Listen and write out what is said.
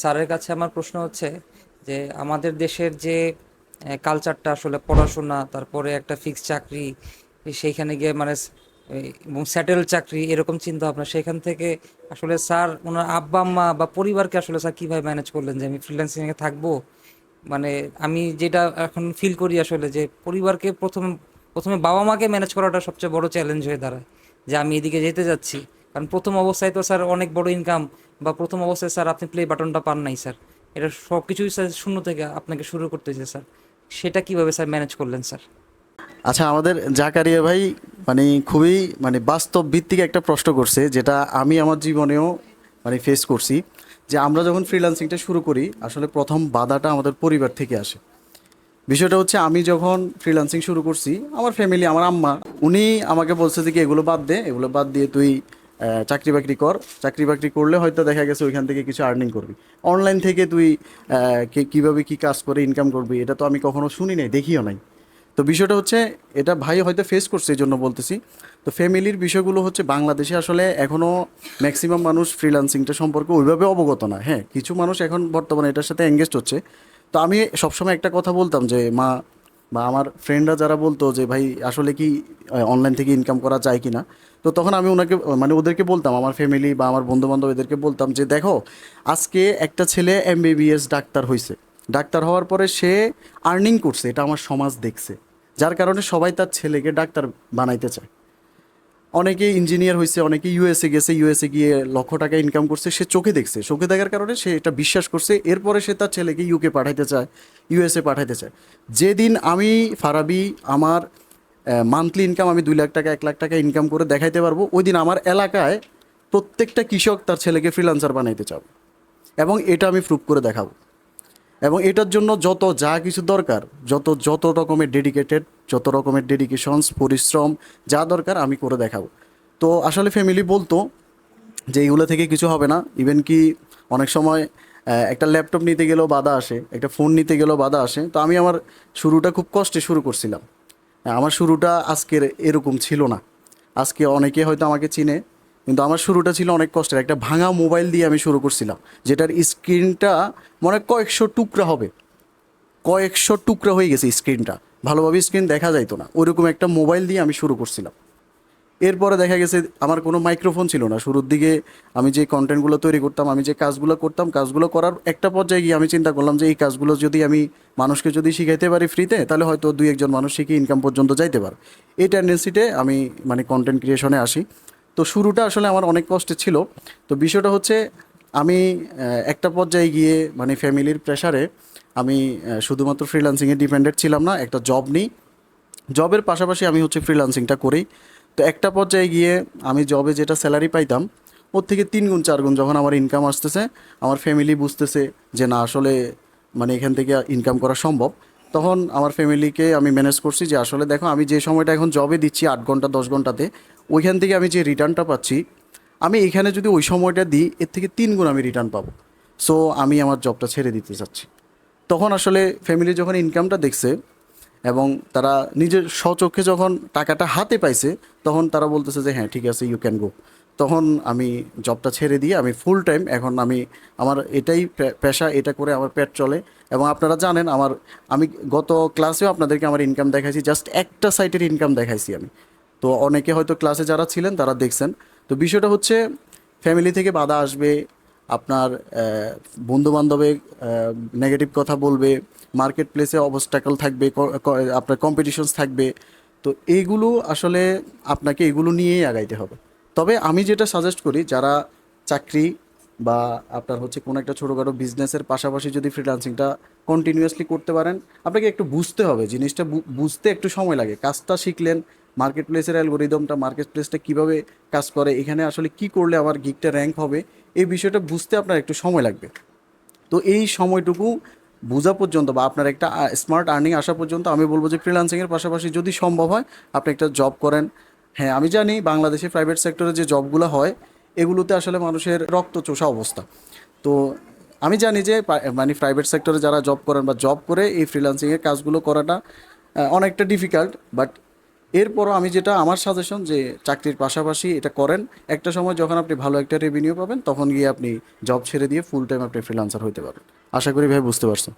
স্যারের কাছে আমার প্রশ্ন হচ্ছে যে আমাদের দেশের যে কালচারটা আসলে পড়াশোনা, তারপরে একটা ফিক্স চাকরি, সেইখানে গিয়ে মানে এবং স্যাটেল চাকরি, এরকম চিন্তা ভাবনা সেখান থেকে আসলে স্যার, ওনার আব্বা, আম্মা বা পরিবারকে আসলে স্যার কীভাবে ম্যানেজ করলেন যে আমি ফ্রিল্যান্সিংয়ে থাকব? মানে আমি যেটা এখন ফিল করি আসলে যে পরিবারকে প্রথম, প্রথমে বাবা মাকে ম্যানেজ করাটা সবচেয়ে বড় চ্যালেঞ্জ হয়ে দাঁড়ায়, যে আমি এদিকে যেতে যাচ্ছি। কারণ প্রথম অবস্থায় তো স্যার অনেক বড় ইনকাম বা প্রথম অবস্থায়, স্যার, আপনি প্লে বাটনটা পান নাই, স্যার। এটা সব কিছুই স্যার, শূন্য থেকে আপনাকে শুরু করতে করতেছে, স্যার। সেটা কীভাবে, স্যার ম্যানেজ করলেন, স্যার? আচ্ছা আমাদের জাকারিয়া ভাই মানে খুবই মানে বাস্তব ভিত্তিক একটা প্রশ্ন করছে, যেটা আমি আমার জীবনেও মানে ফেস করছি, যে আমরা যখন ফ্রিল্যান্সিংটা শুরু করি, আসলে প্রথম বাধাটা আমাদের পরিবার থেকে আসে। বিষয়টা হচ্ছে, আমি যখন ফ্রিল্যান্সিং শুরু করছি, আমার ফ্যামিলি আমার আম্মা, উনি আমাকে বলছে যে, কি, এগুলো বাদ দে, এগুলো বাদ দিয়ে তুই চাকরি বাকরি কর। চাকরি বাকরি করলে হয়তো দেখা গেছে ওইখান থেকে কিছু আর্নিং করবি। অনলাইন থেকে তুই কীভাবে কি কাজ করে ইনকাম করবি, এটা তো আমি কখনো শুনি নাই, দেখিও নাই। তো বিষয়টা হচ্ছে, এটা ভাই হয়তো ফেস করছে এই জন্য বলতেছি। তো ফ্যামিলির বিষয়গুলো হচ্ছে, বাংলাদেশে আসলে এখনও ম্যাক্সিমাম মানুষ ফ্রিল্যান্সিংটা সম্পর্কে ওইভাবে অবগত না। হ্যাঁ কিছু মানুষ এখন বর্তমানে এটার সাথে এঙ্গেজড হচ্ছে। তো আমি সবসময় একটা কথা বলতাম যে, মা বা আমার ফ্রেন্ডরা যারা বলতো যে, ভাই, আসলে কি অনলাইন থেকে ইনকাম করা যায় কি না তো তখন আমি ওনাকে মানে ওদেরকে বলতাম, আমার ফ্যামিলি বা আমার বন্ধুবান্ধব এদেরকে বলতাম যে, দেখো, আজকে একটা ছেলে এমবিবিএস ডাক্তার হয়েছে ডাক্তার হওয়ার পরে সে আর্নিং করছে, এটা আমার সমাজ দেখছে। যার কারণে সবাই তার ছেলেকে ডাক্তার বানাইতে চায়। অনেকে ইঞ্জিনিয়ার হয়েছে অনেকে ইউএসএ গেছে ইউএসএ গিয়ে লক্ষ টাকা ইনকাম করছে, সে চোখে দেখছে। চোখে দেখার কারণে সে এটা বিশ্বাস করছে। এরপরে সে তার ছেলেকে ইউকে পাঠাইতে চায় ইউএসএ পাঠাইতে চায়। যেদিন আমি, ফারাবি, আমার মান্থলি ইনকাম আমি দুই লাখ টাকা, এক লাখ টাকা ইনকাম করে দেখাইতে পারব ওই দিন আমার এলাকায় প্রত্যেকটা কৃষক তার ছেলেকে ফ্রিলান্সার বানাইতে চাবে। এবং এটা আমি প্রুভ করে দেখাবো। এবং এটার জন্য যত যা কিছু দরকার, যত যত রকমের ডেডিকেটেড যত রকমের ডেডিকেশনস পরিশ্রম যা দরকার আমি করে দেখাবো। তো আসলে ফ্যামিলি বলতো যে এইগুলো থেকে কিছু হবে না। ইভেন কি অনেক সময় একটা ল্যাপটপ নিতে গেলেও বাধা আসে, একটা ফোন নিতে গেলেও বাধা আসে। তো আমি আমার শুরুটা খুব কষ্টে শুরু করছিলাম। আমার শুরুটা আজকের এরকম ছিল না। আজকে অনেকে হয়তো আমাকে চিনে। কিন্তু আমার শুরুটা ছিল অনেক কষ্টের। একটা ভাঙা মোবাইল দিয়ে আমি শুরু করছিলাম, যেটার স্ক্রিনটা মনে কয়েকশো টুকরা হবে। কয়েকশো টুকরা হয়ে গেছে স্ক্রিনটা। ভালোভাবে স্ক্রিন দেখা যাইতো না। ওইরকম একটা মোবাইল দিয়ে আমি শুরু করছিলাম। এরপরে দেখা গেছে আমার কোনো মাইক্রোফোন ছিল না। শুরুর দিকে আমি যে কন্টেন্টগুলো তৈরি করতাম, আমি যে কাজগুলো করতাম, কাজগুলো করার একটা পর্যায়ে গিয়ে আমি চিন্তা করলাম যে এই কাজগুলো যদি আমি মানুষকে যদি শিখাইতে পারি ফ্রিতে তাহলে হয়তো দুই একজন মানুষ শিখে ইনকাম পর্যন্ত যাইতে পারে। এই টেন্ডেন্সিতে আমি মানে কন্টেন্ট ক্রিয়েশনে আসি। তো শুরুটা আসলে আমার অনেক কষ্টে ছিল। তো বিষয়টা হচ্ছে, আমি একটা পর্যায়ে গিয়ে মানে ফ্যামিলির প্রেশারে আমি শুধুমাত্র ফ্রিল্যান্সিংয়ে ডিপেন্ডেন্ট ছিলাম না, একটা জব নিই। জবের পাশাপাশি আমি হচ্ছে ফ্রিল্যান্সিংটা করি। তো একটা পর্যায়ে গিয়ে আমি জবে যেটা স্যালারি পাইতাম, ওর থেকে তিন গুণ, চার গুণ যখন আমার ইনকাম আসতেছে, আমার ফ্যামিলি বুঝতেছে যে না, আসলে মানে এখান থেকে ইনকাম করা সম্ভব। তখন আমার ফ্যামিলিকে আমি ম্যানেজ করছি যে আসলে দেখো, আমি যে সময়টা এখন জবে দিচ্ছি আট ঘণ্টা, দশ ঘন্টাতে, ওইখান থেকে আমি যে রিটার্নটা পাচ্ছি, আমি এখানে যদি ওই সময়টা দিই, এর থেকে তিন গুণ আমি রিটার্ন পাবো। সো আমি আমার জবটা ছেড়ে দিতে চাচ্ছি। তখন আসলে ফ্যামিলি যখন ইনকামটা দেখছে এবং তারা নিজের স্বচক্ষে যখন টাকাটা হাতে পাইছে, তখন তারা বলতেছে যে হ্যাঁ ঠিক আছে ইউ ক্যান গো তখন আমি জবটা ছেড়ে দিয়ে আমি ফুল টাইম এখন আমি আমার এটাই পেশা, এটা করে আমার পেট চলে। এবং আপনারা জানেন আমার, আমি গত ক্লাসেও আপনাদেরকে আমার ইনকাম দেখাইছি জাস্ট একটা সাইটের ইনকাম দেখাইছি আমি। তো অনেকে হয়তো ক্লাসে যারা ছিলেন তারা দেখছেন। তো বিষয়টা হচ্ছে ফ্যামিলি থেকে বাধা আসবে, আপনার বন্ধু বান্ধবে নেগেটিভ কথা বলবে মার্কেট প্লেসে অবস্টাকল থাকবে আপনার কম্পিটিশনস থাকবে। তো এইগুলো আসলে আপনাকে এগুলো নিয়েই আগাইতে হবে। তবে আমি যেটা সাজেস্ট করি, যারা চাকরি বা আপনার হচ্ছে কোনো একটা ছোটোখাটো বিজনেসের পাশাপাশি যদি ফ্রিল্যান্সিংটা কন্টিনিউয়াসলি করতে পারেন, আপনাকে একটু বুঝতে হবে, জিনিসটা বুঝতে একটু সময় লাগে। কাজটা শিখলেন মার্কেট প্লেসের অ্যালগোরিদমটা মার্কেট প্লেসটা কীভাবে কাজ করে, এখানে আসলে কি করলে আমার গিকটা র্যাঙ্ক হবে, এই বিষয়টা বুঝতে আপনার একটু সময় লাগবে। তো এই সময়টুকু বোঝা পর্যন্ত বা আপনার একটা স্মার্ট আর্নিং আসা পর্যন্ত আমি বলব যে ফ্রিল্যান্সিংয়ের পাশাপাশি যদি সম্ভব হয়, আপনি একটা জব করেন হ্যাঁ আমি জানি বাংলাদেশে প্রাইভেট সেক্টরে যে জবগুলো হয়, এগুলোতে আসলে মানুষের রক্ত চোষা অবস্থা। তো আমি জানি যে মানে প্রাইভেট সেক্টরে যারা জব করেন বা জব করে এই ফ্রিল্যান্সিংয়ের কাজগুলো করাটা অনেকটা ডিফিকাল্ট বাট এরপরও আমি যেটা, আমার সাজেশন যে চাকরির পাশাপাশি এটা করেন। একটা সময় যখন আপনি ভালো একটা রেভিনিউ পাবেন, তখন গিয়ে আপনি জব ছেড়ে দিয়ে ফুল টাইম আপনি ফ্রিলান্সার হতে পারবেন। আশা করি ভাই বুঝতে পারছেন।